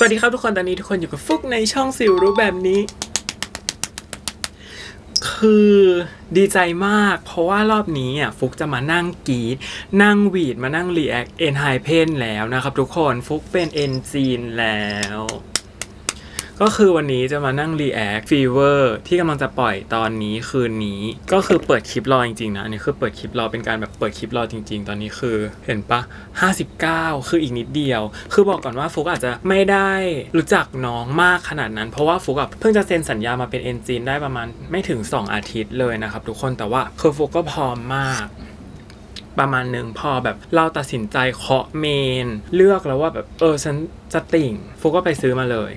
สวัสดีครับทุกคนตอนนี้ทุกคนอยู่กับฟุกในช่องสิวรู้แบบนี้ คือดีใจมาก เพราะว่ารอบนี้อะฟุกจะมานั่งกรีดนั่งหวีดมานั่งรีแอคเอ็นไฮเพนแล้วนะครับทุกคนฟุกเป็นเอ็นจีนแล้ว ก็คือวันนี้จะมานั่ง React Fever ที่กำลังจะปล่อยตอนนี้คืนนี้ ก็คือเปิดคลิปรอจริงๆนะอันนี้คือเปิดคลิปรอเป็นการแบบเปิดคลิปรอจริง ๆ ตอนนี้คือเห็นปะ59 คืออีกนิดเดียว คือบอกก่อนว่าฟุกอาจจะไม่ได้รู้จักน้องมากขนาดนั้น เพราะว่าฟุกอะเพิ่งจะเซ็นสัญญามาเป็นเอนจินได้ประมาณไม่ถึง 2 อาทิตย์เลยนะครับทุกคนแต่ว่าคือฟุกก็พร้อมมากประมาณหนึ่งพอแบบเราตัดสินใจเคาะเมน เลือกแล้วว่าแบบเออฉันจะติ่งฟุกก็ไปซื้อมาเลย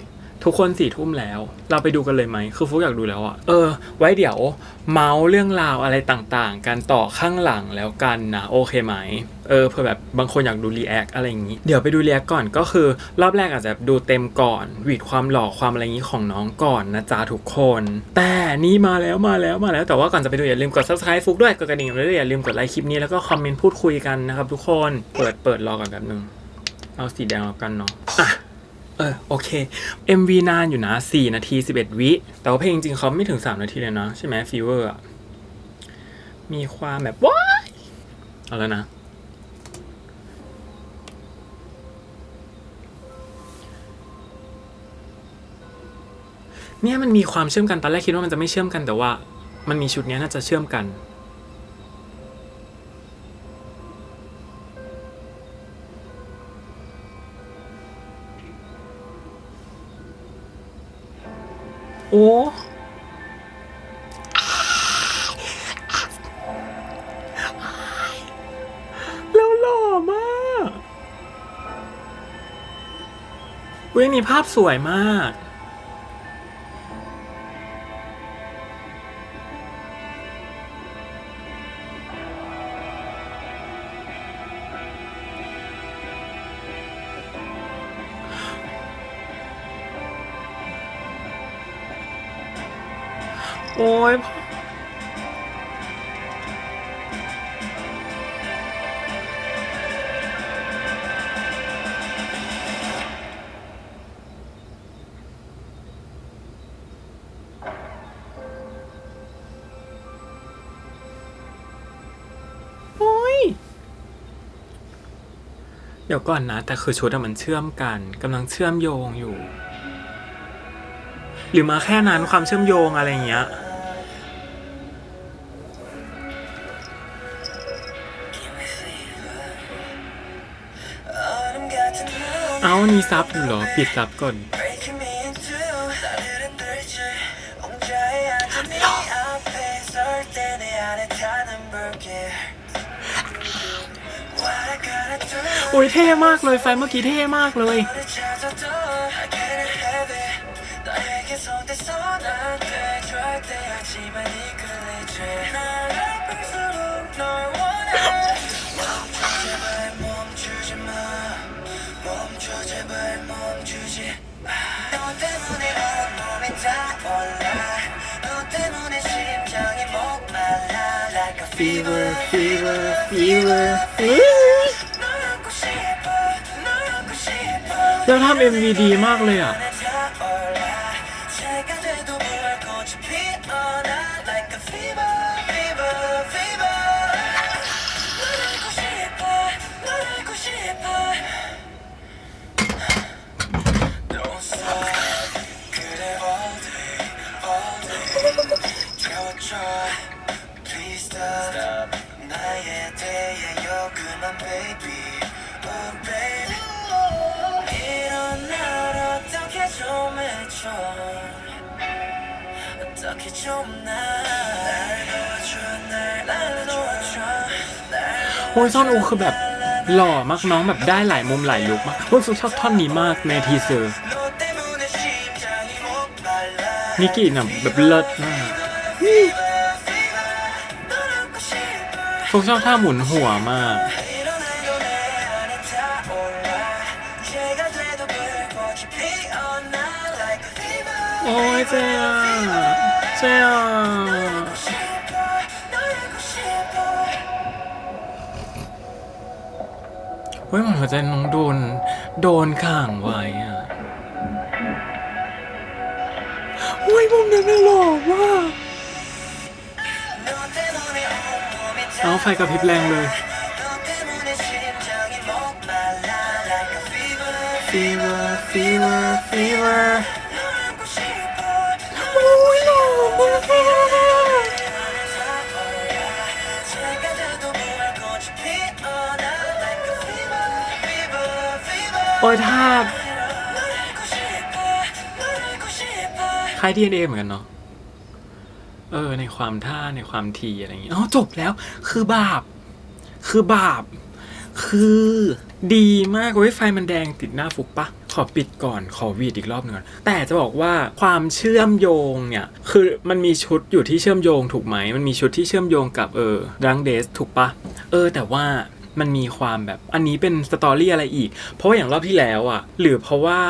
ทุกคนสี่ทุ่มแล้ว เราไปดูกันเลยไหม คือฟุกอยากดูแล้วอะเออ ไว้เดี๋ยว เมาส์เรื่องราวอะไรต่างๆ กันต่อข้างหลังแล้วกันนะโอเคไหม เออเผื่อแบบบางคนอยากดูรีแอคอะไรอย่างนี้ เดี๋ยวไปดูรีแอคก่อนก็คือ รอบแรกอาจจะดูเต็มก่อนหวีดความหล่อความอะไรอย่างนี้ของน้องก่อนนะจ๊ะทุกคน แต่นี่มาแล้วมาแล้วมาแล้วแต่ว่าก่อนจะไปดูอย่าลืมกด subscribe ฟุกด้วยกดกระดิ่งด้วยอย่าลืมกดไลค์คลิปนี้แล้วก็คอมเมนต์พูดคุยกันนะครับทุกคนเปิดเปิดรอก่อนแป๊บนึงเอาสีแดงแล้วกันเนาะอะ เออโอเค MV นานอยู่นะ 4 นาที 11 วิ แต่ว่าเพลงจริงเขาไม่ถึง 3 นาทีเลยนะ ใช่ไหมฟีเวอร์มีความแบบว้ายเอาแล้วนะ เนี่ยมันมีความเชื่อมกันตอนแรกคิดว่ามันจะไม่เชื่อมกันแต่ว่า มันมีชุดนี้น่าจะเชื่อมกัน โอ้แล้วหล่อมากเว้ยนี่ภาพสวยมาก โอ้ยโอ้ยเดี๋ยวก่อนนะ แต่คือชุดอะมันเชื่อมกันกำลังเชื่อมโยงอยู่ หรือมาแค่นั้นความเชื่อมโยงอะไรอย่างเงี้ยเอานี่ซับอยู่เหรอ ปิดซับก่อนโอ้ยเท่มากเลยไฟเมื่อกี้เท่มากเลย fever fever fever แล้วทำเอ็มวีดีมากเลยอะ 이런 날 어떻게 좀 해줘 어떻게 좀날 놓아줘 날 놓아줘 날 โอ้ยซ่อนอูคือแบบหล่อมากน้องแบบได้หลายมุมหลายลุคมากโอ้ยฟุกชอบท่อนนี้มากในทีเซอร์ 너 때문에 심장이 목말라 นิกกี้น่ะแบบเลิศมาก 널 안고 싶어 ฟุกชอบท่าหมุนหัวมาก 일어나도 내 안에 타올라 제가 돼도 불꽃이 피어나 like a fever โอ้ยเจ้า เจ้า 싶어 널 안고 싶어 เฮ้ยเหมือนหัวใจน้องโดน โดนขังไว้อะ โอ้ยมุมนั้นน่ะหล่อมาก 너 때문에 온몸이 เอาไฟกระพริบแรงเลย 너 때문에 심장이 목말라 like a fever fever fever โอ้ยถ้าคล้ายดีเอ็นเอเหมือนกันเนาะ เออ ในความท่าในความทีอะไรอย่างเงี้ยอ๋อจบแล้ว คือบาป คือบาป คือดีมากเว้ยไฟมันแดงติดหน้าฟุกปะ ขอปิดก่อนขอวีดอีกรอบหนึ่งก่อนแต่จะบอกว่าความเชื่อมโยงเนี่ย คือมันมีชุดอยู่ที่เชื่อมโยงถูกไหม มันมีชุดที่เชื่อมโยงกับเออดังเดสถูกปะเออ แต่ว่า มันมีความแบบอันนี้เป็นสตอรี่อะไรอีก เพราะว่าอย่างรอบที่แล้วอะ หรือเพราะว่า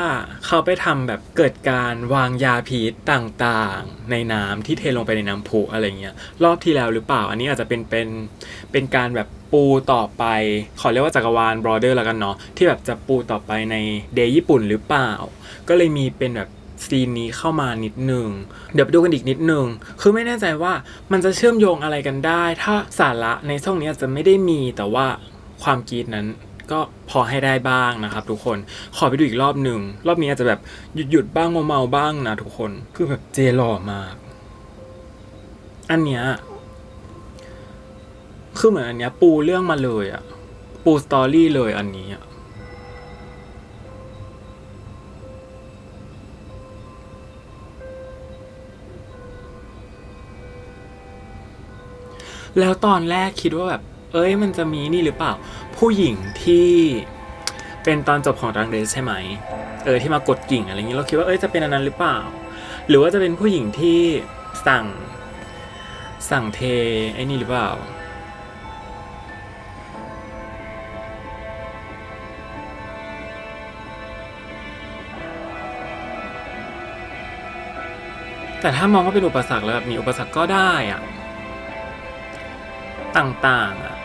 เขาไปทำแบบเกิดการวางยาพิษต่างๆ ในน้ำที่เทลงไปในน้ำพุอะไรเงี้ยรอบที่แล้วหรือเปล่า อันนี้อาจจะเป็นเป็นเป็นการแบบปูต่อไป ขอเรียกว่าจักรวาลบรอเดอร์แล้วกันเนาะที่แบบจะปูต่อไปในเดย์ญี่ปุ่นหรือเปล่า ก็เลยมีเป็นแบบซีนนี้เข้ามานิดหนึ่ง เดี๋ยวไปดูกันอีกนิดหนึ่ง คือไม่แน่ใจว่ามันจะเชื่อมโยงอะไรกันได้ ถ้าสาระในช่องนี้อาจจะไม่ได้มีแต่ว่า ความกรีดนั้นก็พอให้ได้บ้างนะครับ ทุกคนขอไปดูอีกรอบหนึ่งรอบนี้อาจจะแบบหยุดหยุดบ้างเมาๆบ้างนะทุกคนคือแบบเจหล่อมาก อันเนี้ยคือเหมือนอันเนี้ย ปูเรื่องมาเลยอะปูสตอรี่เลยอันนี้อะแล้วตอนแรกคิดว่าแบบ เอ้ยมันจะมีนี่หรือเปล่า ผู้หญิงที่เป็นตอนจบของดังเดสใช่ไหม เออที่มากดกิ่งอะไรอย่างนี้เราคิดว่าเอ้ยจะเป็นอันนั้นหรือเปล่า หรือว่าจะเป็นผู้หญิงที่สั่งสั่งเทไอ้นี่หรือเปล่าแต่ถ้ามองว่าเป็นอุปสรรคแล้วแบบมีอุปสรรคก็ได้อะ ต่างๆอะ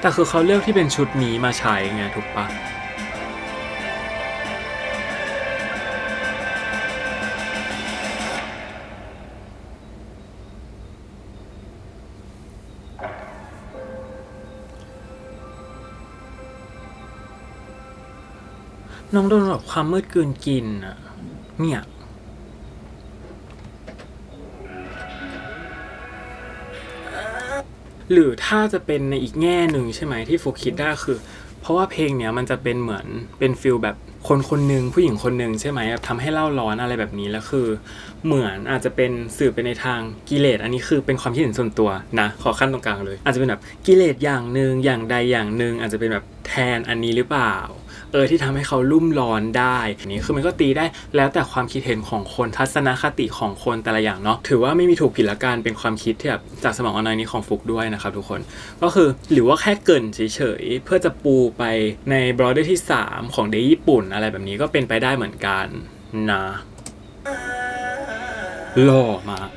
แต่คือเขาเลือกที่เป็นชุดนี้มาใช้ไงถูกปะน้องโดนแบบความมืดเกลืนกินอะเนี่ย หรือถ้าจะเป็นในอีกแง่หนึ่งใช่ไหมที่ฟุกคิดได้คือ เพราะว่าเพลงเนี้ยมันจะเป็นเหมือนเป็นฟิลแบบคนคนหนึ่งผู้หญิงคนหนึ่งใช่ไหมแบบทำให้เล่าร้อนอะไรแบบนี้แล้วคือ เหมือนอาจจะเป็นสื่อไปในทางกิเลสอันนี้คือเป็นความคิดเห็นส่วนตัวนะขอขั้นตรงกลางเลย อาจจะเป็นแบบกิเลสอย่างหนึ่งอย่างใดอย่างหนึ่งอาจจะเป็นแบบแทนอันนี้หรือเปล่า เออที่ทำให้เขาลุ่มร้อนได้นนี้คือมันก็ตีได้แล้วแต่ความคิดเห็นของคนทัศนคติของคนแต่ละอย่างเนาะถือว่าไม่มีถูกผิดละกันเป็นความคิดที่แบบจากสมองออนไลน์นี้ของฟุกด้วยนะครับทุกคนก็คือหรือว่าแค่เกินเฉยๆเพื่อจะปูไปในบรอเดอร์ที่ 3 ของเดย์ญี่ปุ่นอะไรแบบนี้ก็เป็นไปได้เหมือนกันนะหล่อมาก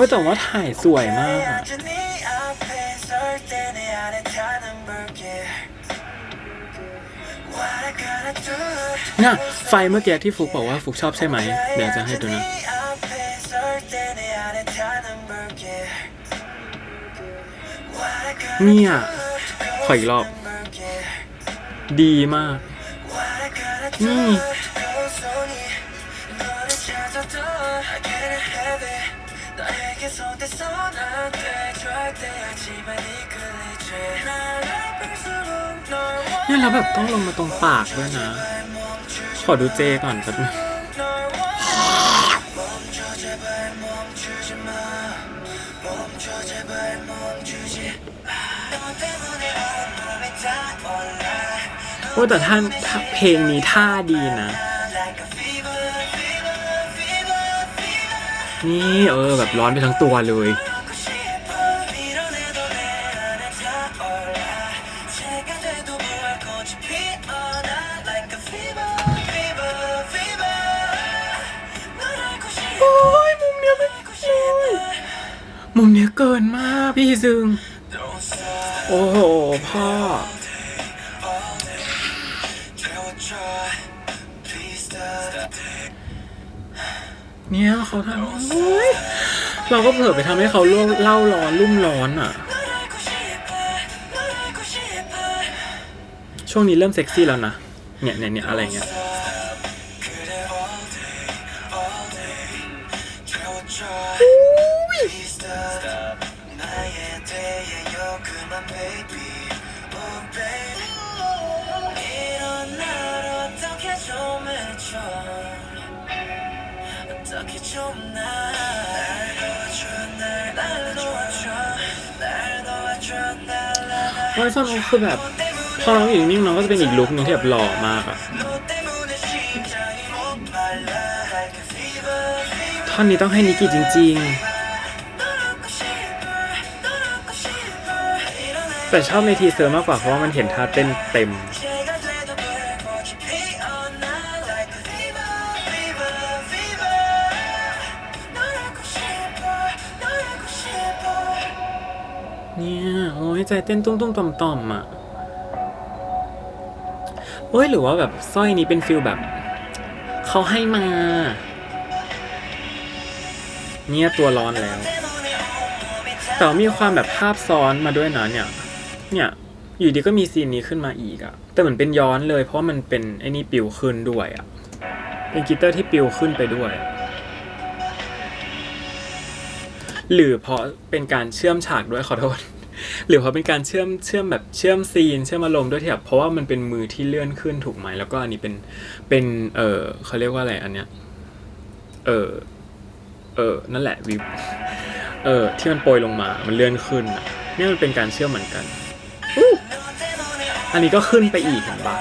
อ้ยแต่ว่าถ่ายสวยมากน่ะไฟเมื่อกี้ที่ฟุกบอกว่าฟุกชอบใช่ไหม เดี๋ยวจะให้ดูนะเนี่ยขออีกรอบ ดีมาก นี่ เนี่เราแบบต้องลงมาตรงปากด้วยนะ ขอดูเจก่อนครับโอ้แต่ท่านเพลงนี้ท่าดีนะ นี่เออแบบร้อนไปทั้งตัวเลย เนี่ยเขาทำโอ้ยเราก็เผื่อไปทำให้เขาล่วเล่าร้อนรุ่มร้อนอะ ช่วงนี้เริ่มเซ็กซี่แล้วนะ เนี่ยเนี่ยเนี่ยอะไรเงี้ย 어떻게 좀날 놓아줘 날 놓아줘 날 놓아줘 날 เพราะไอ้ฟันเขาคือแบบ พอน้องอยู่นิ่งๆน้องก็จะเป็นอีกลุคหนึงที่แบบหล่อมากอะ 너 때문에 심장이 목말라 like a fever fever ท่อนนี้ต้องให้นิกกี้จริง 널 안고 싶어 널 안고 싶어 이런 ๆ แต่ชอบในทีเซอร์มากกว่าเพราะว่ามันเห็นท่าเต้นเต็ม เนี่ยโอ้ยใจเต้นตุ้มตุ้มต่อมต่อมอะโอ้ยหรือว่าแบบสร้อยนี้เป็นฟิลแบบเขาให้มา เนี่ยตัวร้อนแล้ว แต่มีความแบบภาพซ้อนมาด้วยนะเนี่ย เนี่ยอยู่ดีก็มีซีนนี้ขึ้นมาอีกอะแต่เหมือนเป็นย้อนเลยเพราะมันเป็นไอ้นี่ปิวขึ้นด้วยอะเป็นกีตาร์ที่ปิวขึ้นไปด้วยอ หรือเพราะเป็นการเชื่อมฉากด้วยขอโทษ หรือเพราะเป็นการเชื่อมเชื่อมแบบเชื่อมซีน เชื่อมอารมณ์ด้วยที่แบบเพราะว่ามันเป็นมือที่เลื่อนขึ้นถูกไหมแล้วก็อันนี้เป็นเป็นเออเขาเรียกว่าอะไรอันเนี้ยเออเออนั่นแหละวิบเออที่มันโปรยลงมามันเลื่อนขึ้นนี่มันเป็นการเชื่อมเหมือนกันอันนี้ก็ขึ้นไปอีกเห็นปะ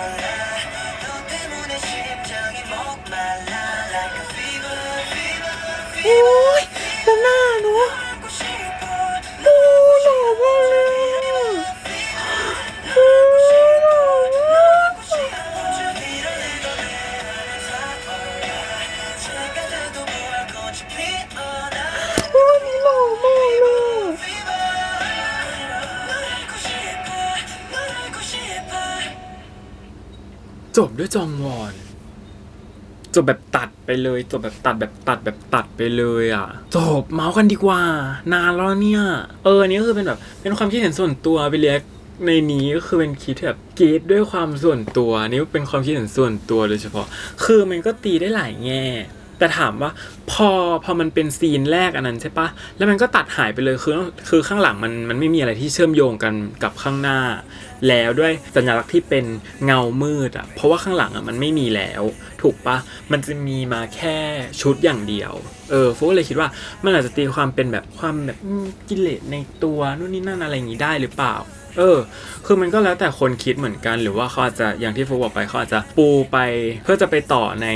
โอ้ย จบด้วยจองวอนจบแบบตัดไปเลย จบแบบตัดแบบตัดแบบตัดไปเลยอะ จบเมาส์กันดีกว่า นานแล้วเนี่ย เอออันนี้ก็คือเป็นแบบ เป็นความคิดเห็นส่วนตัวไปเรียกในนี้ก็คือเป็นคิดแบบกรีดด้วยความส่วนตัวนี่เป็นความคิดเห็นส่วนตัวโดยเฉพาะ คือมันก็ตีได้หลายแง่ แต่ถามว่าพอพอมันเป็นซีนแรกอันนั้นใช่ปะแล้วมันก็ตัดหายไปเลยคือคือข้างหลังมันมันไม่มีอะไรที่เชื่อมโยงกันกับข้างหน้า แล้วด้วยสัญลักษณ์ที่เป็นเงามืดอะเพราะว่าข้างหลังอะมันไม่มีแล้ว ถูกปะมันจะมีมาแค่ชุดอย่างเดียวเออฟุกเลยคิดว่ามันอาจจะตีความเป็นแบบความแบบกิเลสในตัวนู่นนี่นั่นอะไรอย่างนี้ได้หรือเปล่า เออ คือมันก็แล้วแต่คนคิดเหมือนกัน หรือว่าเขาอาจจะอย่างที่ฟุกบอกไปเขาอาจจะปูไป เพื่อจะไปต่อใน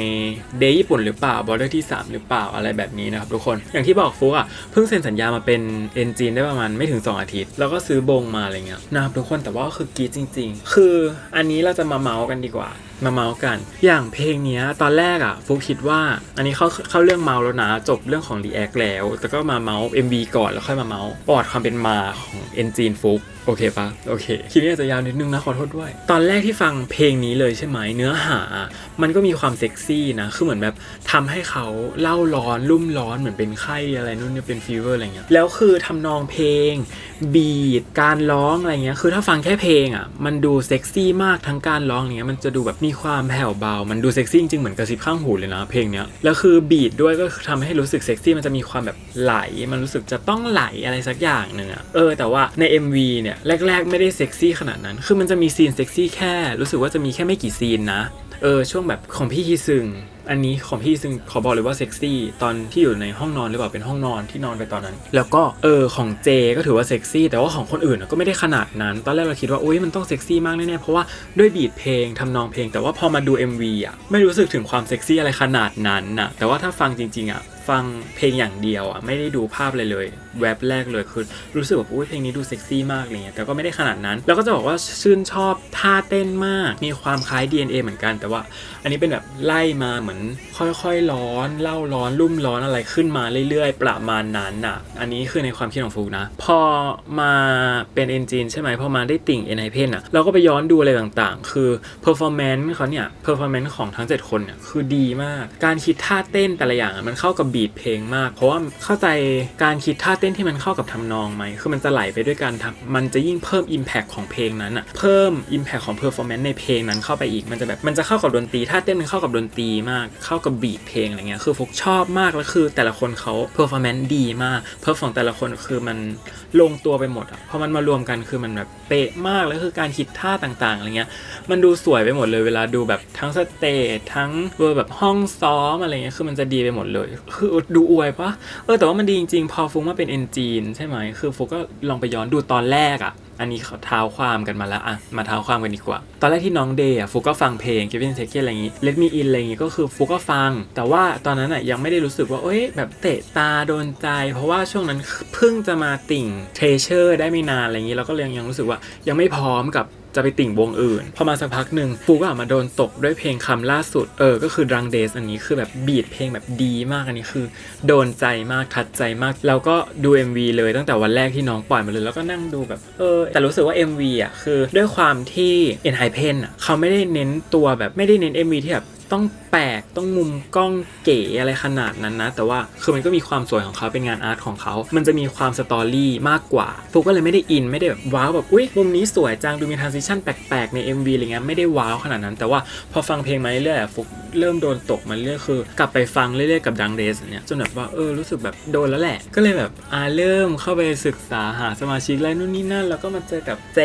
เดย์ญี่ปุ่นหรือเปล่าบอร์เดอร์ที่ 3 หรือเปล่าอะไรแบบนี้นะครับทุกคนอย่างที่บอกฟุกอะเพิ่งเซ็นสัญญามาเป็นเอนจินได้ประมาณไม่ถึง 2 อาทิตย์ แล้วก็ซื้อบงมาอะไรเงี้ยนะครับทุกคนแต่ว่าคือกรีจริง ๆ คืออันนี้เราจะมาเมาส์กันดีกว่ามาเมาส์กัน อย่างเพลงนี้ตอนแรกอะฟุกคิดว่า อันนี้เข้าเข้าเรื่องเมาส์แล้วนะ จบเรื่องของ React แล้ว แต่ก็มาเมาส์ MV ก่อนแล้วค่อยมาเมาส์ประวัติความเป็นมาของ Engine ฟุก โอเคปะโอเคคลิปนี้อาจจะยาวนิดนึงนะขอโทษด้วย ตอนแรกที่ฟังเพลงนี้เลยใช่ไหมเนื้อหา มันก็มีความเซ็กซี่นะ คือเหมือนแบบทำให้เขาเล่าร้อนรุ่มร้อนเหมือนเป็นไข้อะไรนู่นเนี่ยเป็นฟีเวอร์อะไรเงี้ยแล้วคือทำนองเพลง บีดการร้องอะไรเงี้ยคือถ้าฟังแค่เพลงอะมันดูเซ็กซี่มากทั้งการร้องเนี้ยมันจะดูแบบมีความแผ่วเบา มันดูเซ็กซี่จริงเหมือนกระซิบข้างหูเลยนะเพลงเนี้ยแล้วคือบีดด้วยก็ทำให้รู้สึกเซ็กซี่มันจะมีความแบบไหล มันรู้สึกจะต้องไหลอะไรสักอย่างหนึ่งอะเออแต่ว่าใน MV เนี่ยแรก ๆ ไม่ได้เซ็กซี่ขนาดนั้น คือมันจะมีซีนเซ็กซี่แค่รู้สึกว่าจะมีแค่ไม่กี่ซีนนะ เออช่วงแบบของพี่ฮีซึง อันนี้ของพี่ซึ่งขอบอกเลยว่าเซ็กซี่ตอนที่อยู่ในห้องนอนหรือเปล่าเป็นห้องนอนที่นอนไปตอนนั้น แล้วก็เออของเจก็ถือว่าเซ็กซี่แต่ว่าของคนอื่นก็ไม่ได้ขนาดนั้น ตอนแรกเราคิดว่าโอ้ยมันต้องเซ็กซี่มากแน่ๆเพราะว่าด้วยบีทเพลงทำนองเพลง แต่ว่าพอมาดู MV อะไม่รู้สึกถึงความเซ็กซี่อะไรขนาดนั้นน่ะแต่ว่าถ้าฟังจริงๆอะ ฟังเพลงอย่างเดียวอะไม่ได้ดูภาพเลยเลยแวบแรกเลยคือรู้สึกแบบอุ้ยเพลงนี้ดูเซ็กซี่มากอะไรเงี้ยแต่ก็ไม่ได้ขนาดนั้น แล้วก็จะบอกว่าชื่นชอบท่าเต้นมาก มีความคล้าย DNA เหมือนกัน แต่ว่าอันนี้เป็นแบบไล่มาเหมือนค่อยๆร้อนเล่าร้อนรุ่มร้อนอะไรขึ้นมาเรื่อยๆ ประมาณนั้นอะ อันนี้คือในความคิดของฟูนะ พอมาเป็นเอนจินใช่ไหมพอมาได้ติ่ง n i p e n อะเราก็ไปย้อนดูอะไรต่างๆ คือ performance เขาเนี่ย performance ของทั้ง 7 คนเนี่ยคือดีมาก การคิดท่าเต้นแต่ละอย่างมันเข้ากับบีทเพลงมาก เพราะว่าเข้าใจการคิดท่าเต้นที่มันเข้ากับทำนองไหมคือมันจะไหลไปด้วยกันทำมันจะยิ่งเพิ่ม impact ของเพลงนั้นอะเพิ่ม impact ของ performance ในเพลงนั้นเข้าไปอีกมันจะแบบมันจะเข้ากับดนตรีท่าเต้นมันเข้ากับดนตรีมากเข้ากับบีทเพลงอะไรเงี้ยคือฟกชอบมากแล้วคือแต่ละคนเขา performance ดีมากเพอร์ฟของแต่ละคนคือมันลงตัวไปหมดอะพอมันมารวมกันคือมันแบบเป๊ะมากแล้วคือการคิดท่าต่างๆอะไรเงี้ยมันดูสวยไปหมดเลยเวลาดูแบบทั้งสเตจทั้งเวอร์แบบห้องซ้อมอะไรเงี้ยคือมันจะดีไปหมดเลยคืือดูอวยปะเออแต่ว่ามันดีจริงๆ พอฟุกมาเป็นเอนจีนใช่ไหมคือฟุกก็ลองไปย้อนดูตอนแรกอะ อันนี้เขาเท้าความกันมาแล้วอะมาเท้าความกันดีกว่า ตอนแรกที่น้องเดย์อะฟุกก็ฟังเพลง Kevin t a k e อะไรอย่างงี้ Let Me In อะไรอย่างงี้ก็คือฟุกก็ฟัง แต่ว่าตอนนั้นอะยังไม่ได้รู้สึกว่าเอ้ยแบบเตะตาโดนใจ เพราะว่าช่วงนั้นเพิ่งจะมาติ่ง Treasure ได้ไม่นานอะไรอย่างงี้แล้วก็เลยยังรู้สึกว่ายังไม่พร้อมกับ จะไปติ่งวงอื่น พอมาสักพักหนึ่งฟูก็มาโดนตกด้วยเพลงคำล่าสุด เออ ก็คือรังเดสอันนี้คือแบบบีดเพลงแบบดีมากอันนี้คือ โดนใจมากทัดใจมาก แล้วก็ดู MV เลยตั้งแต่วันแรกที่น้องปล่อยมาเลย แล้วก็นั่งดูแบบ เออ แต่รู้สึกว่า MV อะคือด้วยความที่เอ็นไฮเพนอะเขาไม่ได้เน้นตัวแบบไม่ได้เน้น MV ที่แบบต้อง แปลกต้องมุมกล้องเก๋อะไรขนาดนั้นนะ แต่ว่าคือมันก็มีความสวยของเขาเป็นงานอาร์ตของเขา มันจะมีความสตอรี่มากกว่าฟุกก็เลยไม่ได้อินไม่ได้แบบว้าวแบบอุ้ยมุมนี้สวยจังดูมีทรานซิชันแปลกๆใน MV อะไรเงี้ยไม่ได้ว้าวขนาดนั้น แต่ว่าพอฟังเพลงมาเรื่อยๆฟุกเริ่มโดนตกมาเรื่อยคือกลับไปฟังเรื่อยๆกับดังเดสเนี่ยจนแบบว่าเออรู้สึกแบบโดนแล้วแหละ ก็เลยแบบอ่าเริ่มเข้าไปศึกษาหาสมาชิกอะไรนู่นนี่นั่นแล้วก็มาเจอกับเจ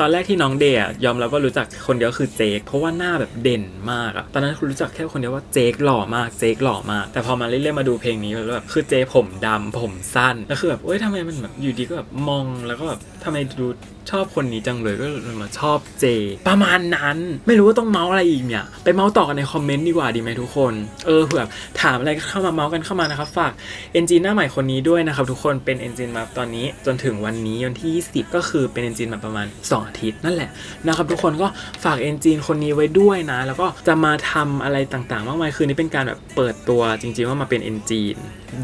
ตอนแรกที่น้องเดย์อะยอมรับว่ารู้จักคนเดียวคือเจคเพราะว่าหน้าแบบเด่นมากอะตอนนั้นคุณรู้จักแค่คนเดียวว่าเจคหล่อมากเจคหล่อมาก แต่พอมาเรื่อยๆมาดูเพลงนี้แล้วแบบคือเจผมดำผมสั้นแล้วคือแบบเอ้ยทำไมมันแบบอยู่ดีก็แบบมองแล้วก็แบบทำไมดูชอบคนนี้จังเลยก็เลยมาชอบเจ ประมาณนั้นไม่รู้ว่าต้องเมาส์อะไรอีกเนี่ยไปเมาส์ต่อกันในคอมเมนต์ดีกว่าดีไหมทุกคน เออเผื่อถามอะไรก็เข้ามาเมาส์กันเข้ามานะครับฝากเอนจินหน้าใหม่คนนี้ด้วยนะครับทุกคนเป็นเอนจินมาตอนนี้จนถึงวันนี้วันที่ 20 ก็คือเป็นเอนจินมาประมาณ 2 อาทิตย์นั่นแหละนะครับทุกคนก็ฝากเอนจินคนนี้ไว้ด้วยนะ แล้วก็จะมาทำอะไรต่างๆ มากมายคือนี้เป็นการแบบเปิดตัวจริงๆว่ามาเป็นเอนจิน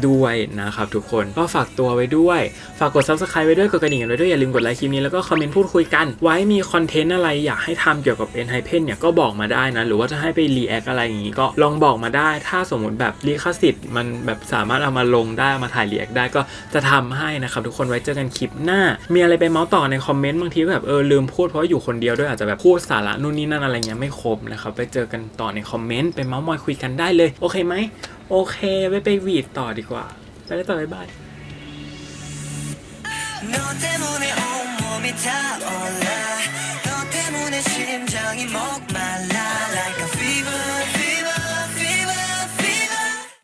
ด้วยนะครับทุกคนก็ฝากตัวไว้ด้วย ฝากกด subscribe ไว้ด้วยกดกระดิ่งไว้ด้วยอย่าลืมกดไลค์คลิปนี้แล้วก็คอมเมนต์พูดคุยกัน ไว้มีคอนเทนต์อะไรอยากให้ทำเกี่ยวกับ n h y p e n เพนเนี่ยก็บอกมาได้นะ หรือว่าจะให้ไปรีแอคอะไรอย่างงี้ก็ลองบอกมาได้ ถ้าสมมติแบบลิขสิทธิ์มันแบบสามารถเอามาลงได้ามาถ่ายรีแอคได้ก็จะทำให้นะครับทุกคนไว้เจอกันคลิปหน้า มีอะไรไปเมาส์ต่อในคอมเมนต์บางทีแบบเออลืมพูดเพราะว่าอยู่คนเดียวด้วยอาจจะแบบพูดสาระนู่นนี่นั่นอะไรเงี้ยไม่ครบนะครับไปเจอกันต่อในคอมเมนต์ไปเมาส์มอยคุยกันได้เลย โอเคไหม โอเคไม่ไปวีดต่อดีกว่า ไปได้ต่อบ๊ายบาย 너 때문에 온몸이 타올라 너 때문에 심장이 목말라 Like a fever